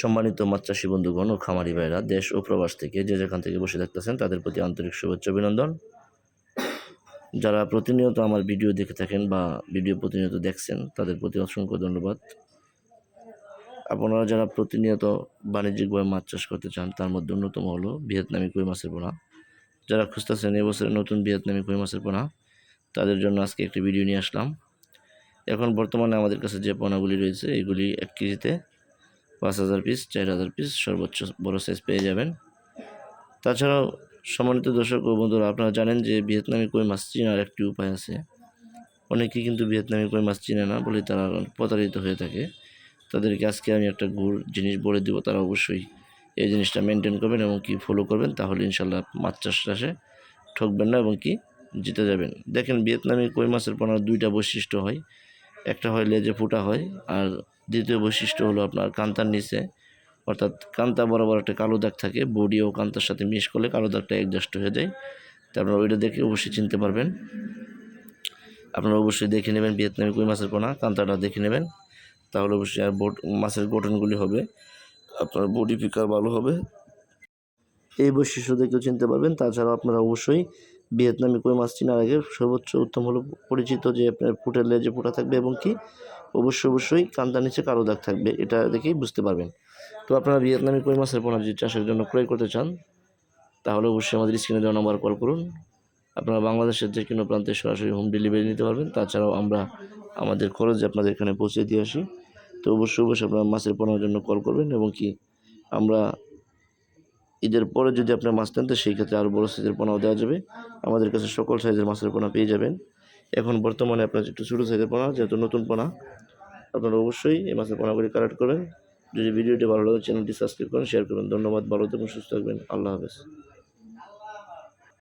সম্মানিত মাছ চাষী বন্ধুগণ ও খামারি ভাইরা, দেশ ও প্রবাস থেকে যে যেখান থেকে বসে থাকতেছেন তাদের প্রতি আন্তরিক শুভেচ্ছা অভিনন্দন। যারা প্রতিনিয়ত আমার ভিডিও দেখে থাকেন বা ভিডিও প্রতিনিয়ত দেখছেন, তাদের প্রতি অসংখ্য ধন্যবাদ। আপনারা যারা প্রতিনিয়ত বাণিজ্যিকভাবে মাছ চাষ করতে চান, তার মধ্যে অন্যতম হলো ভিয়েতনামি কই মাছের পোনা। যারা খুঁজতেছেন এবছরের নতুন ভিয়েতনামি কই মাছের পোনা, তাদের জন্য আজকে একটি ভিডিও নিয়ে আসলাম। এখন বর্তমানে আমাদের কাছে যে পোনাগুলি রয়েছে, এগুলি এক কেজিতে পাঁচ হাজার পিস চার হাজার পিস সর্বোচ্চ বড় সাইজ পেয়ে যাবেন। তাছাড়াও সম্মানিত দর্শক ও বন্ধুরা, আপনারা জানেন যে ভিয়েতনামি কই মাছ চেনার একটি উপায় আছে। অনেকেই কিন্তু ভিয়েতনামি কই মাছ চিনে না বলে তারা প্রতারিত হয়ে থাকে। তাদেরকে আজকে আমি একটা গুড় জিনিস বলে দিব, তারা অবশ্যই এই জিনিসটা মেনটেন করবেন এবং কি ফলো করবেন, তাহলে ইনশাল্লাহ মাছ চাষ চাষে ঠকবেন না এবং কি জিতে যাবেন। দেখেন ভিয়েতনামি কই মাছের পোনার দুইটা বৈশিষ্ট্য হয়। একটা হয় লেজে ফুটা হয়, আর দ্বিতীয় বৈশিষ্ট্য হলো আপনার কান্তার নিচে, অর্থাৎ কান্তা বরাবর একটা কালো দাগ থাকে, বডি ও কান্তার সাথে মিশ করলে কালো দাগটা অ্যাডজাস্ট হয়ে যায়। তা আপনারা ওইটা দেখে অবশ্যই চিনতে পারবেন। আপনারা অবশ্যই দেখে নেবেন ভিয়েতনামি কই মাছের পোনা, কান্তাটা দেখে নেবেন। তাহলে অবশ্যই আর বোট, মাছের গঠনগুলি হবে, আপনার বডি পিকার ভালো হবে। এই বৈশিষ্ট্য দেখেও চিনতে পারবেন, তাছাড়াও আপনারা অবশ্যই ভিয়েতনামি কই মাছ চেনার আগে সর্বোচ্চ উত্তম হলো পরিচিত যে আপনার ফুটের লেজে ফুটা থাকবে এবং কি অবশ্যই অবশ্যই কান্দার নিচে কালো দাগ থাকবে, এটা দেখেই বুঝতে পারবেন। তো আপনারা ভিয়েতনামি কই মাছের পোনা যদি চাষের জন্য ক্রয় করতে চান, তাহলে অবশ্যই আমাদের স্ক্রিনে দেওয়া নাম্বার কল করুন। আপনারা বাংলাদেশের যে কোনো প্রান্তে সরাসরি হোম ডেলিভারি নিতে পারবেন, তাছাড়াও আমরা আমাদের খরচে আপনাদের এখানে পৌঁছে দিয়ে আসি। তো অবশ্যই অবশ্যই আপনারা মাছের পোনার জন্য কল করবেন এবং কি আমরা ঈদের পরে যদি আপনার মাছ নেন, তো সেই ক্ষেত্রে আরও বড়ো সাইজের পোনাও দেওয়া যাবে। আমাদের কাছে সকল সাইজের মাছের পোনা পেয়ে যাবেন। এখন বর্তমানে আপনার একটু ছোটো সাইজের পোনা, যেহেতু নতুন পোনা, আপনারা অবশ্যই এই মাছের পোনাগুলি কালেক্ট করবেন। যদি ভিডিওটি ভালো লাগে, চ্যানেলটি সাবস্ক্রাইব করেন শেয়ার করবেন ধন্যবাদ, ভালো থাকুন সুস্থ থাকবেন। আল্লাহ হাফেজ।